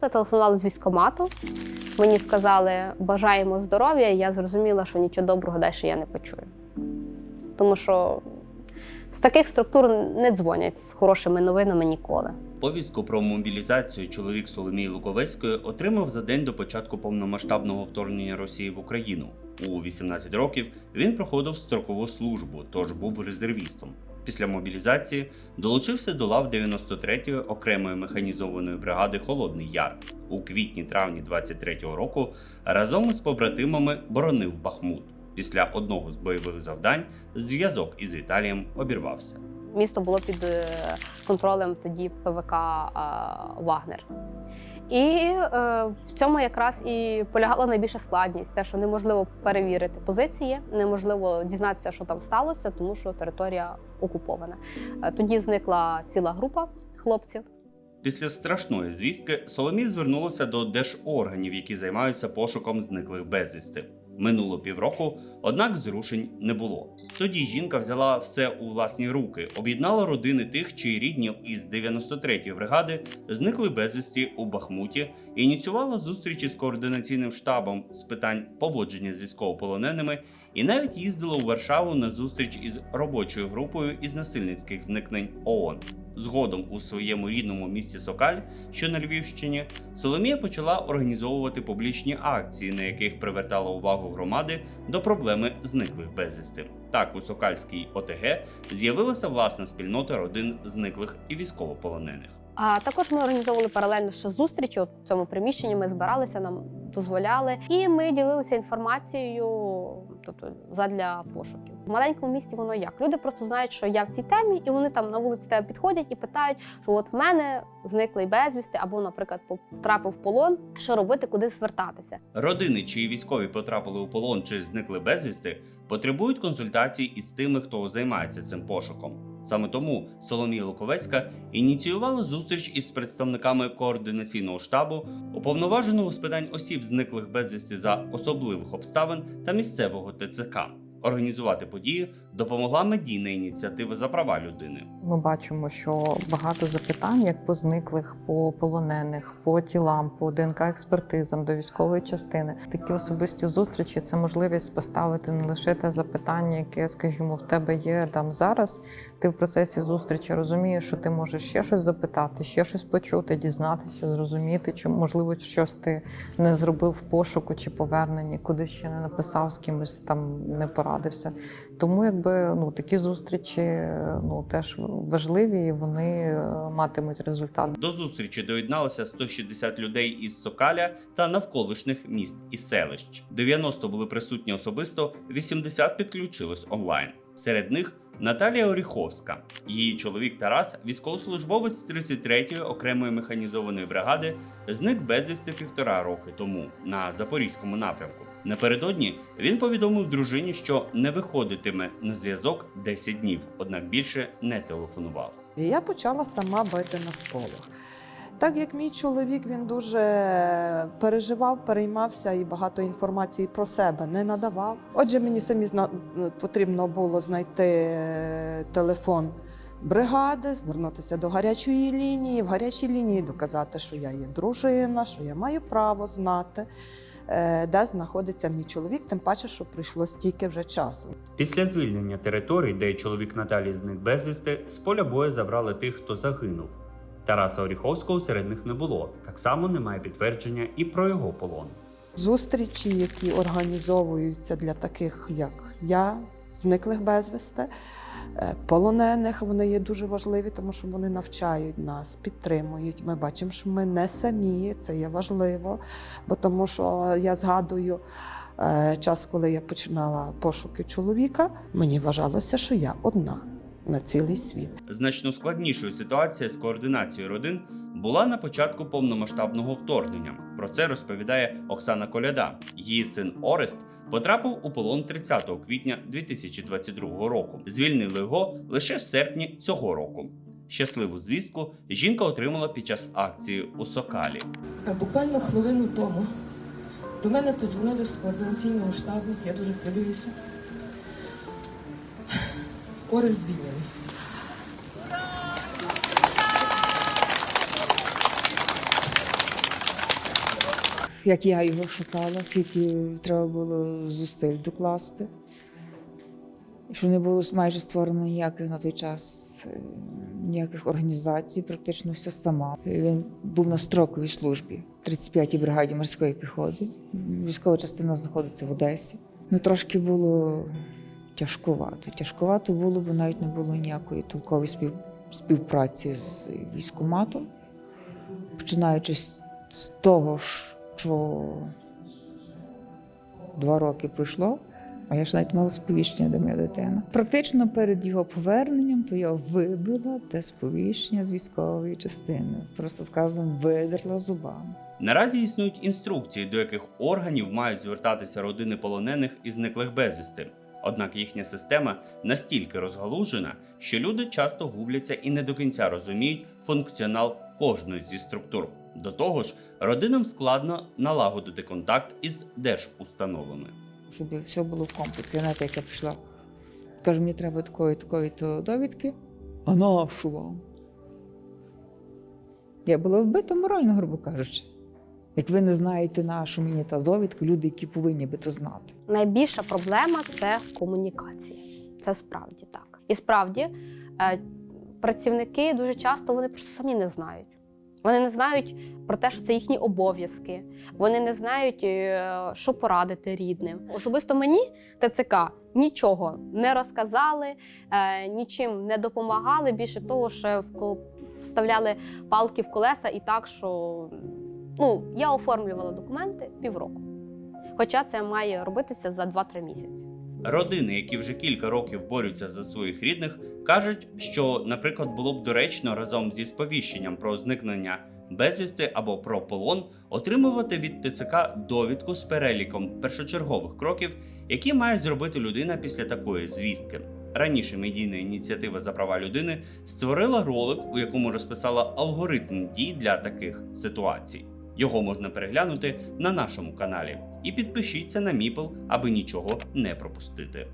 Зателефонували з військкомату. Мені сказали, бажаємо здоров'я. і Я зрозуміла, що нічого доброго далі я не почую. Тому що з таких структур не дзвонять з хорошими новинами ніколи. Повістку про мобілізацію чоловік Соломії Луковецької отримав за день до початку повномасштабного вторгнення Росії в Україну. У 18 років він проходив строкову службу, тож був резервістом. Після мобілізації долучився до лав 93-ї окремої механізованої бригади Холодний Яр. У квітні-травні 23-го року разом із побратимами боронив Бахмут. Після одного з бойових завдань зв'язок із Віталієм обірвався. Місто було під е, контролем тоді ПВК е, Вагнер. І е, в цьому якраз і полягала найбільша складність, те, що неможливо перевірити позиції, неможливо дізнатися, що там сталося, тому що територія окупована. Е, Тоді зникла ціла група хлопців. Після страшної звістки Соломі звернулася до держорганів, які займаються пошуком зниклих безвісти. Минуло півроку, однак зрушень не було. Тоді жінка взяла все у власні руки, об'єднала родини тих, чиї рідні із 93-ї бригади зникли безвісті у Бахмуті, ініціювала зустрічі з координаційним штабом з питань поводження з військовополоненими, і навіть їздила у Варшаву на зустріч із робочою групою із насильницьких зникнень ООН. Згодом у своєму рідному місті Сокаль, що на Львівщині, Соломія почала організовувати публічні акції, на яких привертала увагу громади до проблеми зниклих безвісти. Так, у Сокальській ОТГ з'явилася власна спільнота родин зниклих і військовополонених. А також ми організовували паралельно ще зустрічі. В цьому приміщенні ми збиралися, нам дозволяли, і ми ділилися інформацією, тобто задля пошуків. В маленькому місті воно як люди просто знають, що я в цій темі, і вони там на вулиці тебе підходять і питають, що от в мене зниклий безвісти, або, наприклад, потрапив в полон. Що робити, куди звертатися? Родини, чиї військові потрапили у полон чи зникли безвісти, потребують консультацій із тими, хто займається цим пошуком. Саме тому Соломія Луковецька ініціювала зустріч із представниками координаційного штабу, уповноваженого з питань осіб, зниклих безвісти за особливих обставин та місцевого ТЦК. Організувати подію допомогла медійна ініціатива за права людини. Ми бачимо, що багато запитань, як по зниклих, по полонених, по тілам, по ДНК експертизам до військової частини. Такі особисті зустрічі це можливість поставити не лише те запитання, яке, скажімо, в тебе є там зараз. Ти в процесі зустрічі розумієш, що ти можеш ще щось запитати, ще щось почути, дізнатися, зрозуміти, чи можливо щось ти не зробив в пошуку чи поверненні, куди ще не написав з кимось там не порадився. Тому якби ну такі зустрічі ну теж важливі, і вони е, матимуть результат. До зустрічі доєдналося 160 людей із Сокаля та навколишніх міст і селищ. 90 були присутні особисто, 80 підключились онлайн. Серед них Наталія Оріховська. Її чоловік Тарас, військовослужбовець 33-ї окремої механізованої бригади, зник безвісти півтора роки тому на запорізькому напрямку. Напередодні він повідомив дружині, що не виходитиме на зв'язок 10 днів, однак більше не телефонував. Я почала сама бити на сполох. Так як мій чоловік він дуже переживав, переймався і багато інформації про себе не надавав. Отже, мені самі зна... потрібно було знайти е, телефон бригади, звернутися до гарячої лінії, в гарячій лінії доказати, що я є дружина, що я маю право знати, де знаходиться мій чоловік, тим паче, що пройшло стільки вже часу. Після звільнення територій, де чоловік Наталі зник безвісти, з поля бою забрали тих, хто загинув. Тараса Оріховського серед них не було. Так само немає підтвердження і про його полон. Зустрічі, які організовуються для таких, як я, зниклих безвісти, е, полонених, вони є дуже важливі, тому що вони навчають нас, підтримують. Ми бачимо, що ми не самі, це є важливо, бо тому що я згадую. е, Час, коли я починала пошуки чоловіка, мені вважалося, що я одна на цілий світ. Значно складнішою ситуація з координацією родин була на початку повномасштабного вторгнення. Про це розповідає Оксана Коляда. Її син Орест потрапив у полон 30 квітня 2022 року. Звільнили його лише в серпні цього року. Щасливу звістку жінка отримала під час акції у Сокалі. Е, Буквально хвилину тому до мене дзвонили з координаційного штабу. Я дуже хвилююся. Орес звільнений. як я його шукала, скільки треба було зусиль докласти. Що не було майже створено ніяких на той час е, ніяких організацій, практично все сама. Він був на строковій службі 35-й бригаді морської піхоти. Військова частина знаходиться в Одесі. Ну, трошки було тяжкувато. Тяжкувато було, бо навіть не було ніякої толкової спів... співпраці з військоматом, починаючи з того, що два роки пройшло, а я ж навіть мала сповіщення, де моя дитина. Практично перед його поверненням то я вибила те сповіщення з військової частини. Просто сказано, видерла зубами. Наразі існують інструкції, до яких органів мають звертатися родини полонених і зниклих безвісти. Однак їхня система настільки розгалужена, що люди часто губляться і не до кінця розуміють функціонал кожної зі структур. До того ж, родинам складно налагодити контакт із держустановами. щоб все було в комплексі. Я Знаєте, як я прийшла. Каже, мені треба такої, такої то довідки. А нашу вам? Я була вбита морально, грубо кажучи. Як ви не знаєте нашу мені та довідка, люди, які повинні би то знати. Найбільша проблема це комунікація. Це справді так. І справді е, працівники дуже часто вони просто самі не знають. Вони не знають про те, що це їхні обов'язки. Вони не знають, е, що порадити рідним. Особисто мені ТЦК нічого не розказали, е, нічим не допомагали. Більше того, що вставляли палки в колеса і так, що ну, я оформлювала документи півроку. Хоча це має робитися за 2-3 місяці. Родини, які вже кілька років борються за своїх рідних, кажуть, що, наприклад, було б доречно разом зі сповіщенням про зникнення безвісти або про полон отримувати від ТЦК довідку з переліком першочергових кроків, які має зробити людина після такої звістки. Раніше медійна ініціатива за права людини створила ролик, у якому розписала алгоритм дій для таких ситуацій. Його можна переглянути на нашому каналі. І підпишіться на Міпл, аби нічого не пропустити.